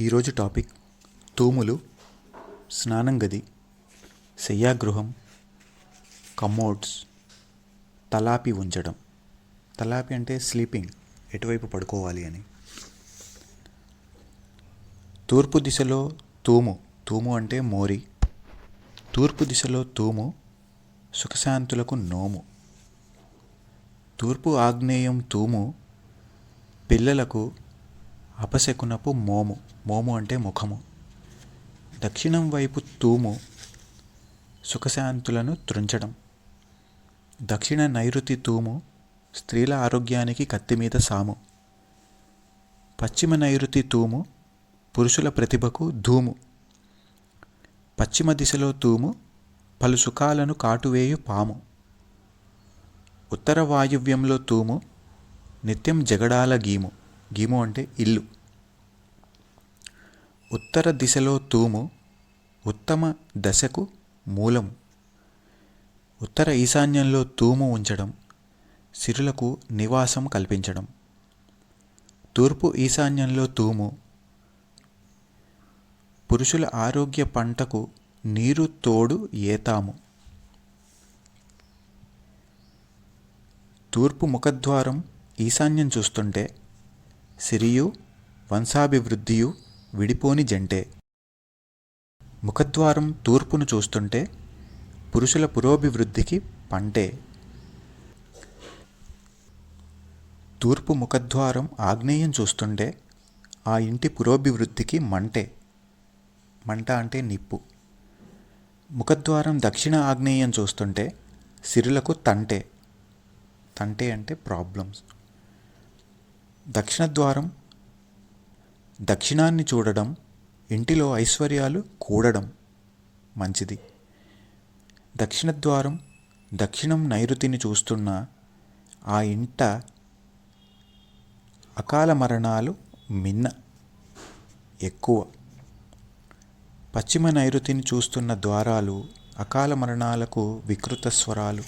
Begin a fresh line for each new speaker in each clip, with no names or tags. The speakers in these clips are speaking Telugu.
ఈరోజు టాపిక్ తూములు స్నానం గది శయ్యాగృహం కమోడ్స్ తలాపి ఉంచడం. తలాపి అంటే స్లీపింగ్ ఎటువైపు పడుకోవాలి అని. తూర్పు దిశలో తూము తూము అంటే మోరి. తూర్పు దిశలో తూము సుఖశాంతులకు నోము. తూర్పు ఆగ్నేయం తూము పిల్లలకు అపశకునపు మోము. మోము అంటే ముఖము. దక్షిణం వైపు తూము. సుఖశాంతులను త్రుంచడం దక్షిణ నైరుతి తూము. స్త్రీల ఆరోగ్యానికి కత్తి మీద సాము. పశ్చిమ నైరుతి తూము. పురుషుల ప్రతిభకు ధూము. పశ్చిమ దిశలో తూము. పలు సుఖాలను కాటువేయు పాము. ఉత్తర వాయువ్యంలో తూము. నిత్యం జగడాల గీము. గీము అంటే ఇల్లు. ఉత్తర దిశలో తూము ఉత్తమ దశకు మూలము ఉత్తర ఈశాన్యంలో తూము ఉంచడం సిరులకు నివాసం కల్పించడం. తూర్పు ఈశాన్యంలో తూము పురుషుల ఆరోగ్య పంటకు నీరు తోడు ఏతాము. తూర్పు ముఖద్వారం ఈశాన్యం చూస్తుంటే సిరియు వంశాభివృద్ధియు విడిపోని జంటే. ముఖద్వారం తూర్పును చూస్తుంటే పురుషుల పురోభివృద్ధికి పంటే. తూర్పు ముఖద్వారం ఆగ్నేయం చూస్తుంటే ఆ ఇంటి పురోభివృద్ధికి మంటే. మంట అంటే నిప్పు. ముఖద్వారం దక్షిణ ఆగ్నేయం చూస్తుంటే సిరులకు తంటే. తంటే అంటే ప్రాబ్లమ్స్. దక్షిణ ద్వారం దక్షిణాన్ని చూడడం ఇంటిలో ఐశ్వర్యాలు కూడడం మంచిది. దక్షిణ ద్వారం దక్షిణం నైరుతిని చూస్తున్న ఆ ఇంట అకాల మరణాలు మిన్న ఎక్కువ. పశ్చిమ నైరుతిని చూస్తున్న ద్వారాలు అకాల మరణాలకు వికృత స్వరాలు.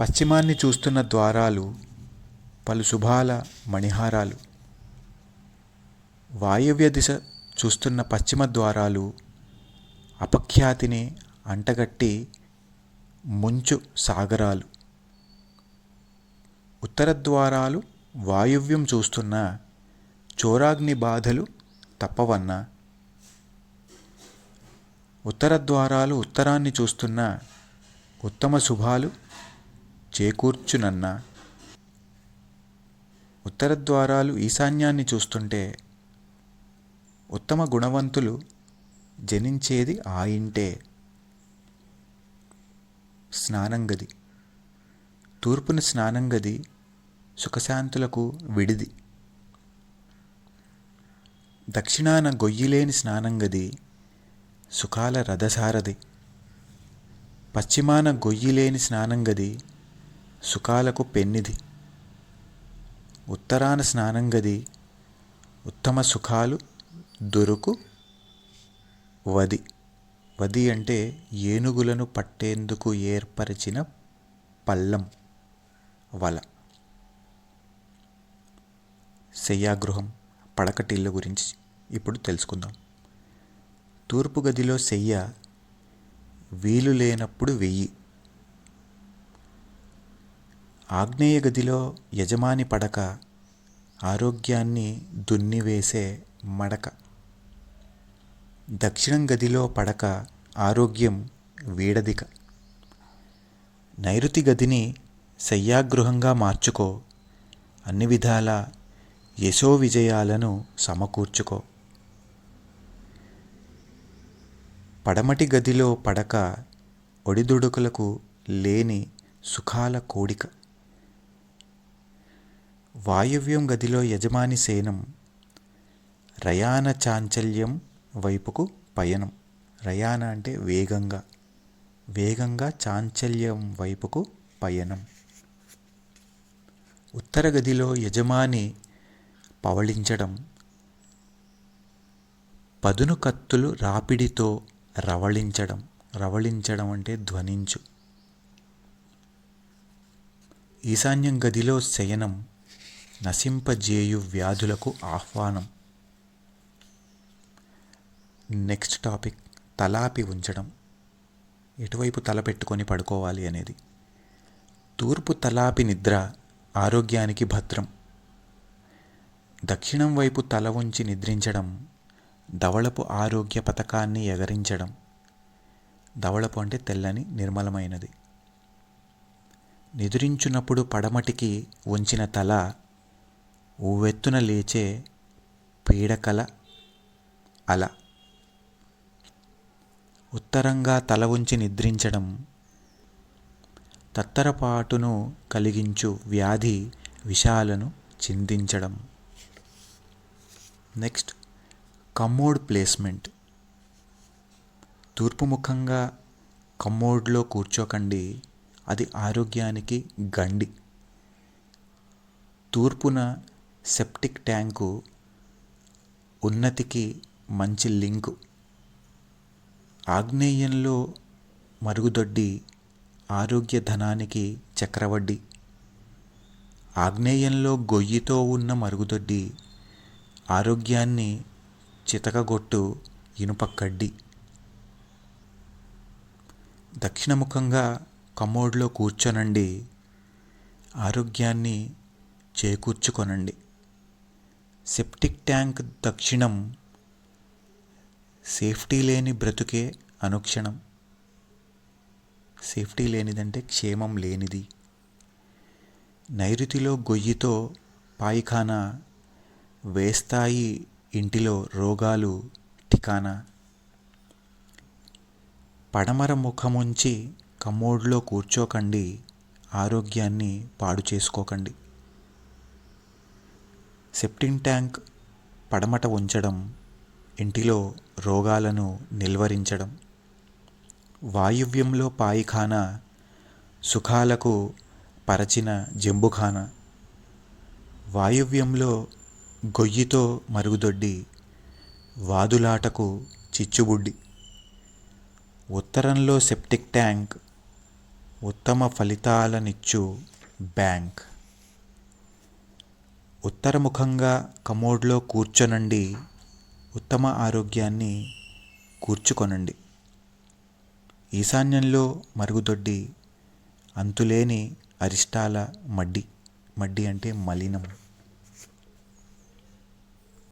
పశ్చిమాన్ని చూస్తున్న ద్వారాలు పలు శుభాల మణిహారాలు. వాయవ్య దిశ చూస్తున్న పశ్చిమ ద్వారాలు అపఖ్యాతిని అంటగట్టి ముంచు సాగరాలు. ఉత్తర ద్వారాలు వాయువ్యం చూస్తున్న చోరాగ్ని బాధలు తప్పవన్నా. ఉత్తర ద్వారాలు ఉత్తరాన్ని చూస్తున్న ఉత్తమ శుభాలు చేకూర్చునన్నా. ఉత్తర ద్వారాలు ఈశాన్యాన్ని చూస్తుంటే ఉత్తమ గుణవంతులు జనించేది ఆ ఇంటే. స్నానం గది. తూర్పున స్నానం గది సుఖశాంతులకు విడిది. దక్షిణాన గొయ్యిలేని స్నానం గది సుఖాల రథసారథి. పశ్చిమాన గొయ్యిలేని స్నానం గది సుఖాలకు పెన్నిది ఉత్తరాన స్నానం గది ఉత్తమ సుఖాలు దొరుకు వది. వది అంటే ఏనుగులను పట్టేందుకు ఏర్పరిచిన పల్లం వల. శయ్యాగృహం పడకటిళ్ళ గురించి ఇప్పుడు తెలుసుకుందాం. తూర్పు గదిలో శయ్య వీలు లేనప్పుడు వెయ్యి. ఆగ్నేయ గదిలో యజమాని పడక ఆరోగ్యాన్ని దున్నివేసే మడక. దక్షిణం గదిలో పడక ఆరోగ్యం వీడదిక. నైరుతి గదిని శయ్యాగృహంగా మార్చుకో అన్ని విధాల యశో విజయాలను సమకూర్చుకో. పడమటి గదిలో పడక ఒడిదుడుకులకు లేని సుఖాల కోడిక. వాయవ్యం గదిలో యజమాని సేనం. రయాన చాంచల్యం వైపుకు పయనం. రయాన అంటే వేగంగా. వేగంగా చాంచల్యం వైపుకు పయనం. ఉత్తర గదిలో యజమాని పవళించడం. పదును కత్తులు రాపిడితో రవళించడం. రవళించడం అంటే ధ్వనించు. ఈశాన్యం గదిలో శయనం. నశింపజేయు వ్యాధులకు ఆహ్వానం. నెక్స్ట్ టాపిక్ తలాపి ఉంచడం. ఎటువైపు తల పెట్టుకొని పడుకోవాలి అనేది. తూర్పు తలాపి నిద్ర ఆరోగ్యానికి భద్రం. దక్షిణం వైపు తల ఉంచి నిద్రించడం దవళపు ఆరోగ్య పథకాన్ని ఎగరించడం. ధవళపు అంటే తెల్లని నిర్మలమైనది. నిద్రించున్నప్పుడు పడమటికి ఉంచిన తల ఉవ్వెత్తున లేచే పీడకల అల. ఉత్తరంగా తల ఉంచి నిద్రించడం తత్తరపాటును కలిగించు వ్యాధి విషాలను చిందించడం. Next commode placement. తూర్పుముఖంగా కమ్మోడ్లో కూర్చోకండి. అది ఆరోగ్యానికి గండి. తూర్పున సెప్టిక్ ట్యాంకు ఉన్నతికి మంచి లింకు. ఆగ్నేయంలో మరుగుదొడ్డి ఆరోగ్య ధనానికి చక్రవడ్డీ. ఆగ్నేయంలో గొయ్యితో ఉన్న మరుగుదొడ్డి ఆరోగ్యాన్ని చితకగొట్టు ఇనుప కడ్డి దక్షిణముఖంగా కమోడ్లో కూర్చోనండి ఆరోగ్యాన్ని చేకూర్చుకొనండి. సెప్టిక్ ట్యాంక్ దక్షిణం సేఫ్టీ లేని బ్రతుకే అనుక్షణం. సేఫ్టీ లేనిదంటే క్షేమం లేనిది. నైరుతిలో గొయ్యితో పాయిఖానా వేస్తాయి ఇంటిలో రోగాలు ఠికానా. పడమర ముఖముంచి కమోడ్లో కూర్చోకండి ఆరోగ్యాన్ని పాడు చేసుకోకండి. సెప్టింగ్ ట్యాంక్ పడమట ఉంచడం ఇంటిలో రోగాలను నిల్వరించడం వాయువ్యంలో పాయిఖానా సుఖాలకు పరచిన జంబుఖాన వాయువ్యంలో గొయ్యితో మరుగుదొడ్డి వాదులాటకు చిచ్చుబుడ్డి ఉత్తరంలో సెప్టిక్ ట్యాంక్ ఉత్తమ ఫలితాలనిచ్చు బ్యాంక్. ఉత్తరముఖంగా కమోడ్లో కూర్చొనండి ఉత్తమ ఆరోగ్యాన్ని కూర్చుకొనండి. ఈశాన్యంలో మరుగుదొడ్డి అంతులేని అరిష్టాల మడ్డి. మడ్డి అంటే మలినం.